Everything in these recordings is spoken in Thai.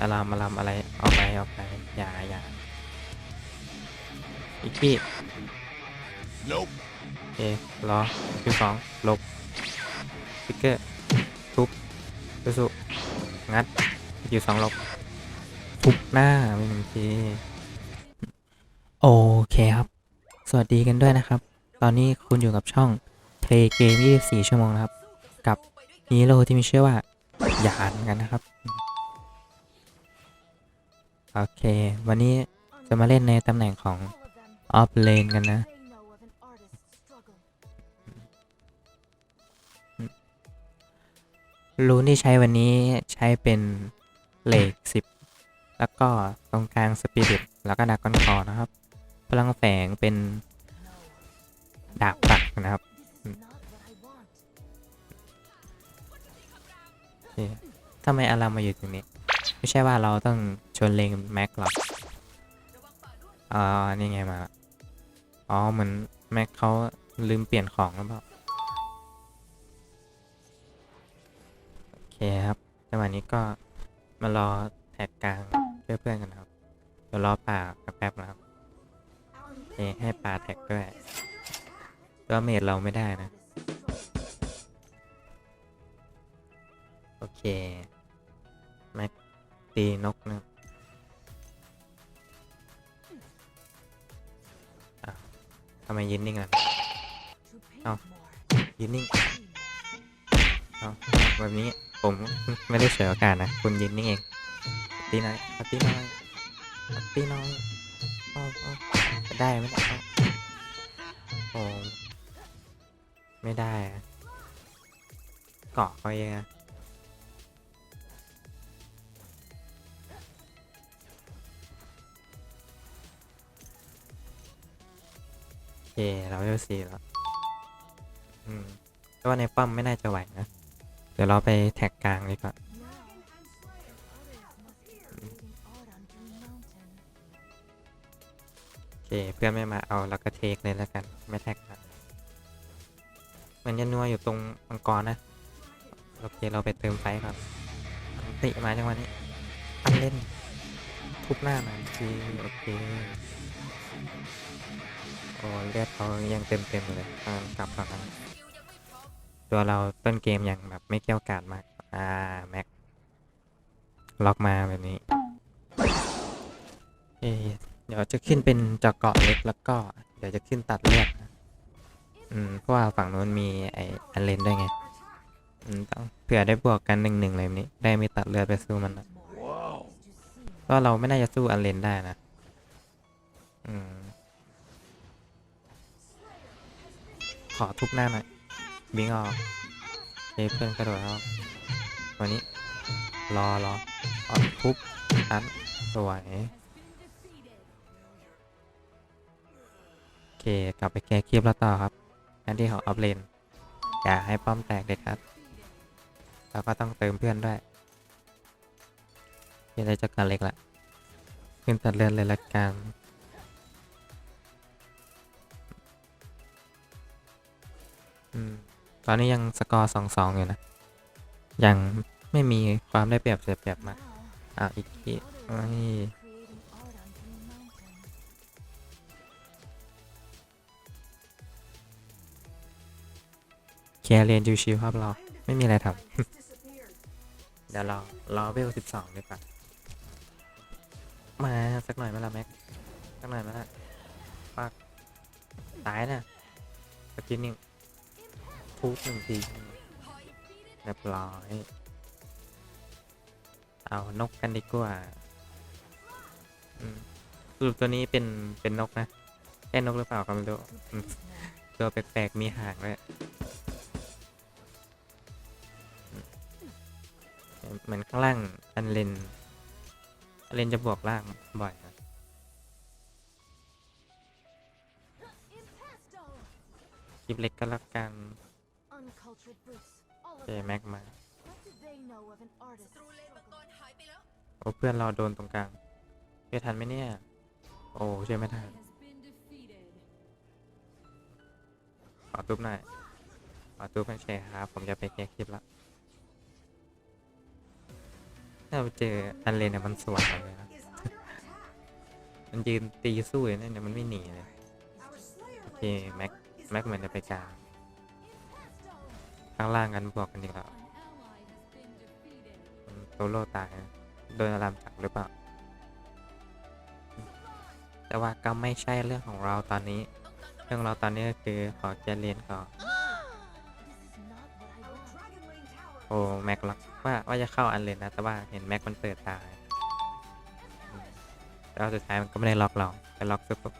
อารามอารามอะไรออกไปออกไปอย่าอย่าอีกที่ Nope. โอเครอคิวสองลบสติ๊กเกอร์ทุบสู้ๆงัดคิวสองลบทุบหน้าไม่หนึ่งทีโอเคครับ สวัสดีกันด้วยนะครับ ตอนนี้คุณอยู่กับช่องเทเกม24 ชั่วโมงนะครับ กับฮีโร่ที่มีชื่อว่าหยานกันนะครับ โอเค วันนี้จะมาเล่นในตำแหน่งของออฟเลนกันนะ รูนที่ใช้วันนี้ใช้เป็นเลขสิบแล้วก็ตรงกลางสปิริตแล้วก็ดากอนคอนะครับ พลังแฝงเป็นดาบปักนะครับทำไมอารามมาอยู่ตรงนี้ ไม่ใช่ว่าเราต้อง ชนเลงแม็กหรอกอ๋อนี่ไงมา อ๋อ เหมือนแม็กเขาลืมเปลี่ยนของหรือเปล่า โอเคครับจังหวะนี้ก็มารอแท็กกลางเพื่อเพื่อนกันครับ เดี๋ยวรอป่าแป๊บนะครับโอให้ป่าแท็กด้วยตัวเมดเราไม่ได้นะ โอเค แม็กตีนกนะครับำไมยืนนิ่งล่ะเอายืนนิ่งเอาแบบนี้ผมไม่ได้เสียโอกาสนะ คุณยินนี่งเองตีน้อยตีน้อยตีน้อยเอาเอาได้ไหมเนี่ยเอาโอ้ไม่ได้อะเกาะเขาเองอะ เคเราเวลสี่แล้วอืมแต่ว่าในป้อมไม่น่าจะไหวนะ เดี๋ยวเราไปแท็กกลางดีกว่าโอเคเพื่อนไม่มาเอาเราก็เทคเลยแล้วกัน ไม่แท็กนะมันจะนัวอยู่ตรงมังกรนะ โอเคเราไปเติมไฟก่อนอันติมาจังหวะนี้ อันเล่น ทุบหน้าหน่อยทีโอเค โอ้เลือดเขายังเต็มเต็มๆเลยอ่ากลับก่อนนะตัวเราต้นเกมยังแบบไม่เกี่ยวกาดมาก อ่า แม็ก ล็อกมาแบบนี้เอะเดี๋ยวจะขึ้นเป็นเจาะเกาะเล็กแล้วก็ เดี๋ยวจะขึ้นตัดเลือดนะอืม เพราะว่าฝั่งนู้นมีไออันเลนด้วยไง อืม ต้องเผื่อได้บวกกันหนึ่งหนึ่งเลยแบบนี้ ได้มีตัดเลือดไปสู้มันนะ Wow. ก็เราไม่น่าจะสู้อันเลนได้นะ อืม อทุบหน้าหน่อยบิงออกเฮ้เพื่อนกระโดดแล้ววันนี้ รอรอออทุบอันสวยโอเค กลับไปแก้คลิปแล้วต่อครับหน้าที่ของออฟเลนอย่าให้ป้อมแตกเด็ดครับแล้วก็ต้องเติมเพื่อนด้วยมีอะไรจะกันเล็กละขึ้นตัดเลือนเลยละกัน ตอนนี้ยังสกอร์สองสองอยู่นะ ยังไม่มีความได้เปรียบเสียเปรียบมากอะอีกทีเอ้ยแค่เรียนชิวๆครับเรา ไม่มีอะไรทำเดี๋ยวรอรอเวลสิบสองดีกว่ามา สักหน่อยไหมล่ะแม็ก สักหน่อยไหมล่ะปักตายนะสกินนิ่ง ทุบหนึ่งทีเรียบร้อย เอานกกันดีกว่าสรุปตัวนี้เป็นเป็นนกนะแค่นกหรือเปล่าก็ไม่รู้ตัวแปลกๆมีหางด้วยเหมือนข้างล่างอันเลนอันเลนจะบวกล่างบ่อยนะคลิปเล็กก็แล้วกัน เคแม็กมาโอ้เพื่อนเราโดนตรงกลางช่วยทันไหมเนี่ย โอ้ช่วยไม่ทันขอตุ๊บหน่อยขอตุ๊บเป็นแชร์ครับ ผมจะไปแก้คลิปละถ้าไปเจออันเลนเนี่ยมันสวนเราเลยนะ มันยืนตีสู้อยู่นั่นเนี่ยมันไม่หนีเลย โอเค แม็ก แม็กเหมือนจะไปกลาง ข้างล่างกันบวกกันอีกแล้วโซโล่ตายโดนอารามจักหรือเปล่า แต่ว่าก็ไม่ใช่เรื่องของเราตอนนี้ เรื่องเราตอนนี้ก็คือขอเจเลนก่อนโอ้แม็กล็อกว่าว่าจะเข้าอันเลนนะ แต่ว่าเห็นแม็กมันเปิดตายแต่ว่าสุดท้ายมันก็ไม่ได้ล็อกเราไปล็อกซุปเปอร์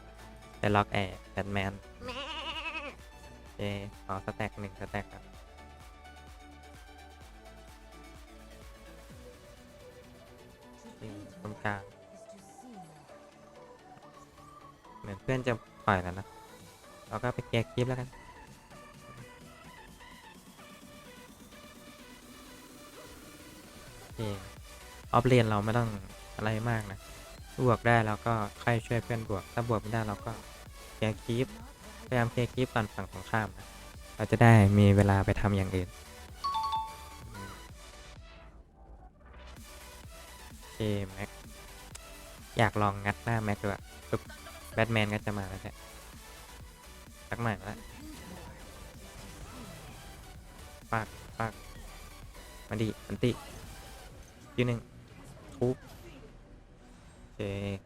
ไปล็อกแอร์แบทแมนโอเคขอสแต็กหนึ่งสแต็กครับ เพื่อนจะปล่อยแล้วนะ เราก็ไปแกะคลิปแล้วกัน โอเค ออฟเลนเราไม่ต้องอะไรมากนะ บวกได้เราก็ค่อยช่วยเพื่อนบวก ถ้าบวกไม่ได้เราก็แกะคลิปพยายามแกะคลิปก่อนฝั่งของข้ามนะ เราจะได้มีเวลาไปทำอย่างอื่นอืมโอเคแม็กอยากลองงัดหน้าแม็กด้วยปุ๊บ แบทแมนก็จะมาแล้วแหละสักหน่อยละปากปากมาดิอันติยืนหนึ่งทุบโอเค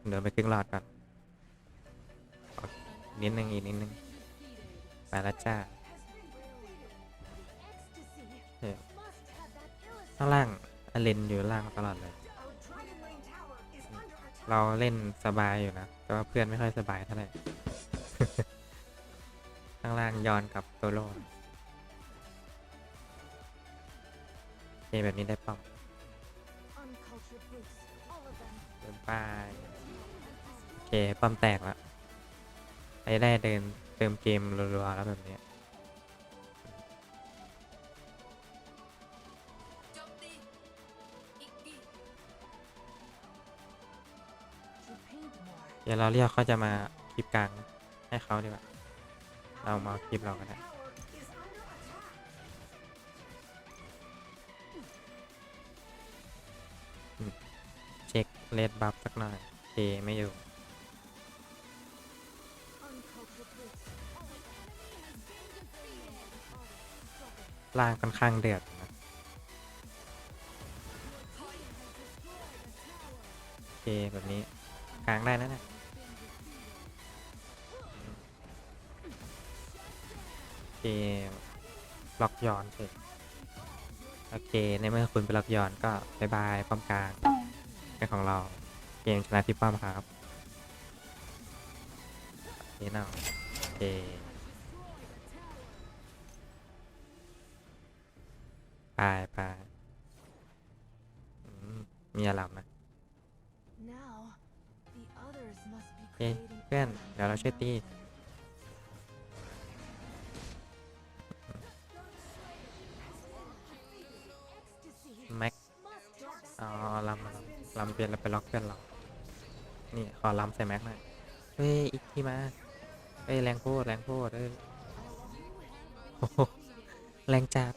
เดินไปครึ่งหลอดก่อนนิดนึงอีกนิดนึงไปแล้วจ้าข้างล่างอเลนอยู่ล่างตลอดเลย เราเล่นสบายอยู่นะ แต่ว่าเพื่อนไม่ค่อยสบายเท่าไหร่ ข้างล่างยอนกับโซโล่โอเคแบบนี้ได้ป้อมเดินไปโอเคป้อมแตกแล้วไปได้เดินเติมเกมรัวๆแล้วแบบนี้ เดี๋ยวเราเรียกเขาจะมาคลิปกลางให้เขาดีกว่า เรามาคลิปเราก็ได้เช็คเลดบัฟสักหน่อยเคไม่อยู่ล่างค่อนข้างเดือดนะโอเคแบบนี้กลางได้นะเนี่ย เคล็อกย้อนเสร็จโอเค ในเมื่อคุณไปล็อกย้อนก็บายบายป้อมกลางเป็นของเราเกมชนะที่ป้อมครับโอเคเนาะโอเคไปไปอืมมีอารมณ์นะเฮ้ยเพื่อน เดี๋ยวเราช่วยตี เอาลำลำลำเปลี่ยนแล้วไปล็อกเพื่อนเรานี่ขอลำใส่แม็กหน่อยเฮ้ยอีกทีมาเฮ้ยแรงโพดแรงโพดเอ้ยโอ้โหแรงจัด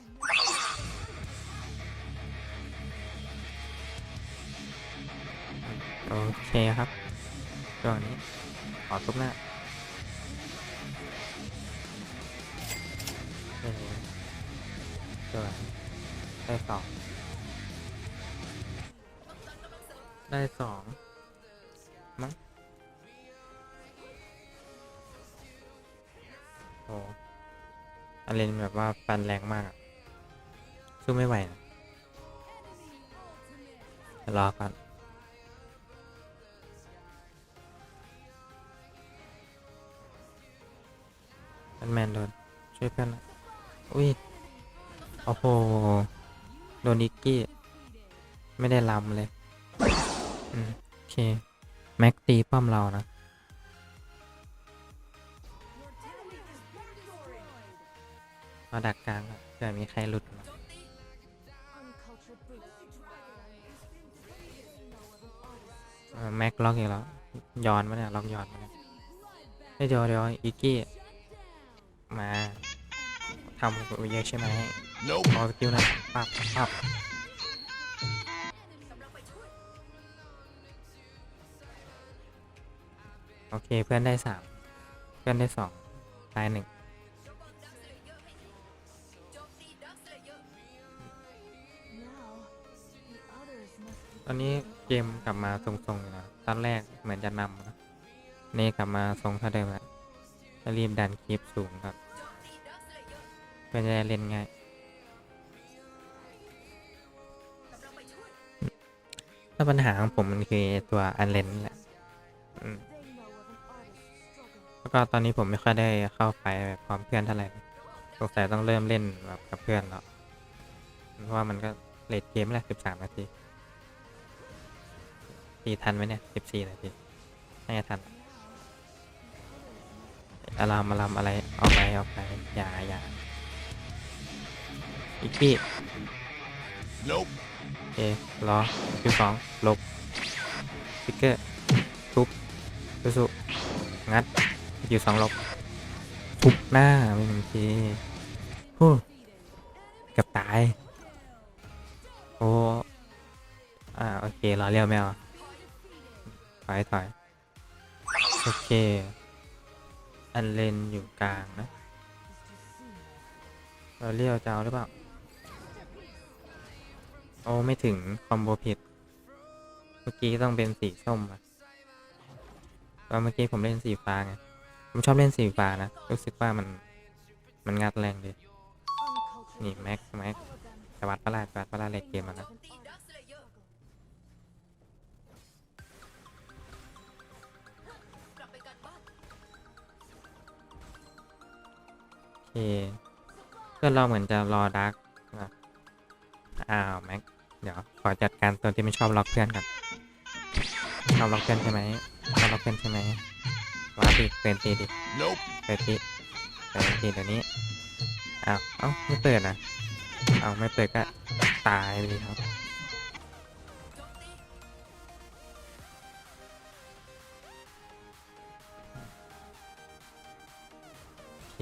โอเคครับตัวนี้ขอทุบหน้าเออตัวได้สอง ได้สองมั้งโอ้อันเลนแบบว่าปันแรงมากอะสู้ไม่ไหวนะรอก่อนแมนโดนช่วยเพื่อนอุ้ย โอ้โห โดนอิกกี้ ไม่ได้ลำเลย โอเค แม็กตีป้อมเรานะ มาดักกลางอะเผื่อมีใครหลุดมาเออแม็กล็อกอีกแล้ว ย้อนมาเนี่ย ล็อกย้อนมาเนี่ยเฮ้ยเดี๋ยวเดี๋ยวอิกกี้ มาทำเยอะใช่ไหม Nope. ขอสกิลหนะปับปับ โอเคเพื่อนได้สามเพื่อนได้สองตายหนึ่งตอนนี้เกมกลับมาทรงๆอยู่นะตอนแรกเหมือนจะนำนะนี่กลับมาทรงเท่าเดิมแล้วจะรีบดันคลิปสูงครับเพื่อจะได้เล่นง่ายถ้าปัญหาของผมมันคือตัวอันเลนแหละ อืม แล้วก็ตอนนี้ผมไม่ค่อยได้เข้าไฟแบบพร้อมเพื่อนเท่าไหร่สงสัยต้องเริ่มเล่นแบบกับเพื่อนแล้วเพราะว่ามันก็เลทเกมแหละสิบสามนาทีตีทันไหมเนี่ยสิบสี่นาทีน่าจะทันอารามอารามอะไรออกไปออกไปอย่าอย่าอีกที่ Nope. โอเครอคิวสองลบสติ๊กเกอร์ทุบสุๆงัด คิวสองลบทุบหน้าไม่หนึ่งทีฮู้เกับตาย โอ้อ่าโอเครอเรียวแมวถอยถอยโอเค อันเลนอยู่กลางนะเราเรียวจะเอาหรือเปล่า โอ้ไม่ถึงคอมโบผิด เมื่อกี้ต้องเป็นสีส้มอะตอนเมื่อกี้ผมเล่นสีฟ้าไง ผมชอบเล่นสีฟ้านะรู้สึกว่ามันมันงัดแรงดีนี่แม็กแม็ก some of them จะวัดปลาดวัดปะลาดเลกเกมแล้วนะโอเคเพื่อนเราเหมือนจะรอดักนะอ้าวแม็กเดี๋ยวขอจัดการตัวที่ไม่ชอบล็อกเพื่อนก่อนชอบล็อกเพื่อนใช่ไหม ดิเปิดตีดิ Nope. เปิดตีเปิดตีเดี๋ยวนี้อ้าวเอ้าไม่เปิดนะอ้าวไม่เปิดก็ตายไปดิครับโอเค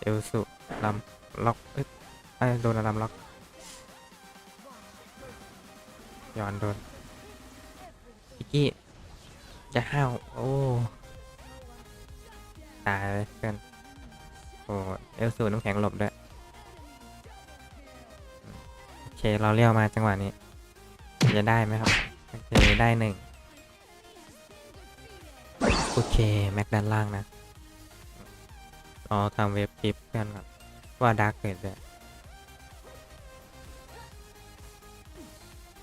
เอลสุลำล็อกเอ้ยไอ้ยโดนลำล็อกย้อนโดนอิกกี้จะห้าวโอ้ ตายเลยเพื่อนโอ้เอลสูน้ำแข็งหลบด้วยโอเคเราเลี้ยวมาจังหวะนี้ จะได้ไหมครับ โอเค ได้หนึ่งโอเค แม็กด้านล่างนะรอทำเว็บคลิปเพื่อนครับว่าดาร์กเกิดด้วย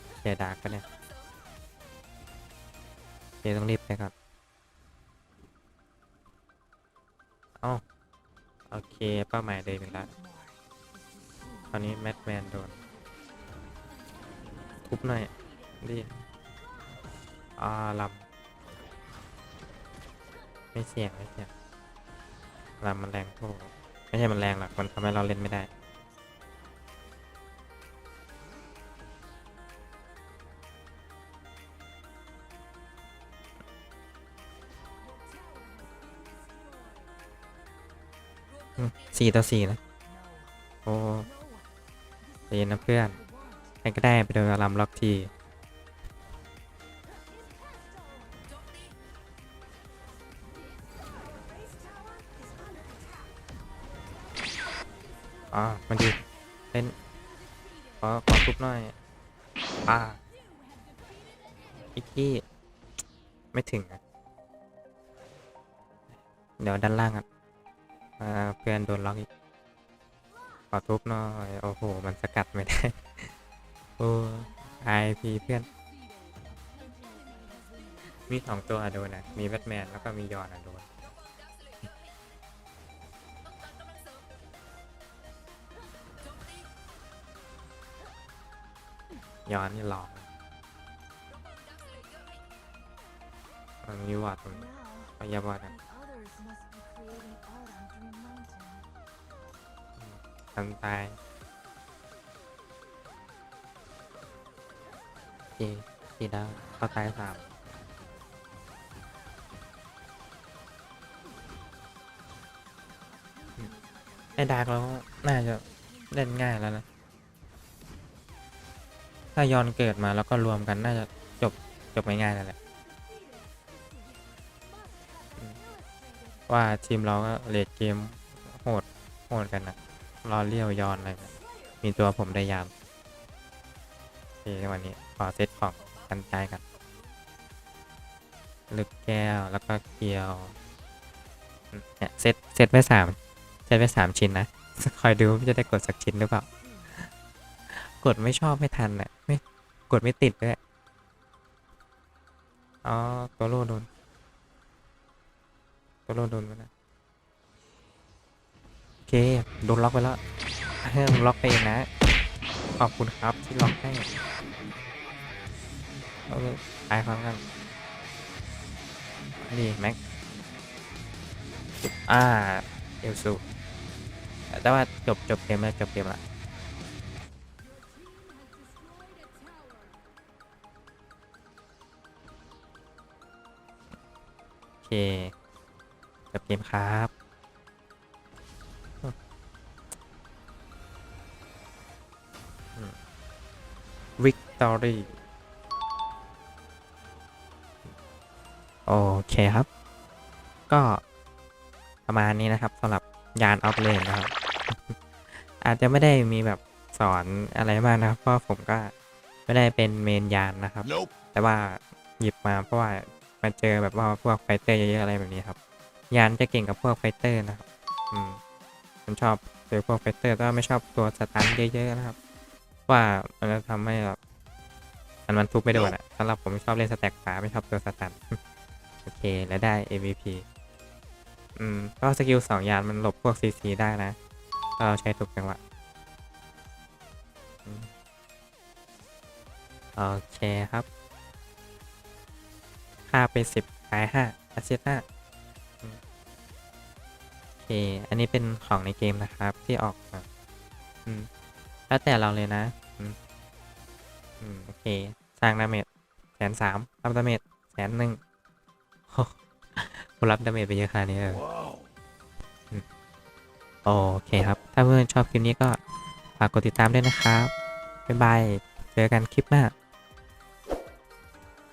โอเคดาร์กก็เนี่ยโอเคต้องรีบไปก่อน โอเค เป้าหมายเดินไปแล้วตอนนี้แมทแมนโดน ทุบหน่อย ดิอ่าลำไม่เสี่ยง ไม่เสี่ยงลำมันแรงโคไม่ใช่มันแรงหรอก มันทำให้เราเล่นไม่ได้ สี่ต่อสี่นะ โอ้เรียนนะเพื่อนใครก็ได้ไปโดนอารามล็อกทีอ่ามันดีเล่นขอขอทุบหน่อยอ่าอีกที่ ไม่ถึงอะเดี๋ยวด้านล่างอะ อ่าเพื่อนโดนล็อกอีกขอทุบหน่อย โอ้โห มันสกัดไม่ได้ โอ้ไอพีเพื่อน มีสองตัวอะโดนนะมีแบทแมนแล้วก็มียอนอะโดนย้อนนี่หลอกนะมันมีวอร์ดตรงนี้ Now, เอายาวอร์ดนะ ทันตายจีจีดาวเขาตายสามไอ้ดาร์กแล้วน่าจะเล่นง่ายแล้วนะ ถ้ายอนเกิดมาแล้วก็รวมกันน่าจะจบจบง่ายๆนั่นแหละ ว่าทีมเราก็เลดเกมโหดโหดกันนะ รอเลี้ยวยอนอะไรมีตัวผมได้ยามโอเควันนี้ขอเซตของกันใจกัน ลึกแก้วแล้วก็เกลียวเนี่ยเซตเซตไว้สามเซตไว้สามชิ้นนะ คอยดูจะได้กดสักชิ้นหรือเปล่า กดไม่ชอบไม่ทันอะไม่กดไม่ติดด้วยอ๋อตัวโลโดนตัวโลโดนไปนะ เคโดนล็อกไปแล้วเฮ้ยล็อกไปเองนะ ขอบคุณครับที่ล็อกให้เอาเลยตายพร้อมกันนี่แม็กอ่าเอลซูแต่ว่าจบจบเกมแล้วจบเกมละโอเคจบเกมครับ ตอรี่ โอเคครับ ก็ประมาณนี้นะครับสำหรับยานออฟเลนนะครับ อาจจะไม่ได้มีแบบสอนอะไรมากนะครับ เพราะผมก็ไม่ได้เป็นเมนยานนะครับ Nope. แต่ว่าหยิบมาเพราะว่ามาเจอแบบว่าพวกไฟเตอร์เยอะๆอะไรแบบนี้ครับ ยานจะเก่งกับพวกไฟเตอร์นะครับ อืมผมชอบเจอพวกไฟเตอร์แต่ว่าไม่ชอบตัวสตันเยอะๆนะครับ ว่ามันจะทำให้แบบ มันมันทุบไม่โดนอะสำหรับผมชอบเล่นสแต็กฟ้าไม่ชอบตัวสตันโอเคแล้วได้ MVP อืม ก็สกิลสองยานมันหลบพวก CC ได้นะเราใช้ถูกจังหวะอืมโอเคครับค่าไปสิบตายห้าอสซิสห้าโอเค อันนี้เป็นของในเกมนะครับที่ออกมาอืมแล้วแต่เราเลยนะ อืมอืม โอเค สร้างดาเมจแสนสามรับดาเมจแสนหนึ่งโอ้ผมรับดาเมจไปเยอะขนาดนี้เลย Whoa. โอเคครับ ถ้าเพื่อนชอบคลิปนี้ก็ฝากกดติดตามด้วยนะครับ บ๊ายบาย เจอกันคลิปหน้า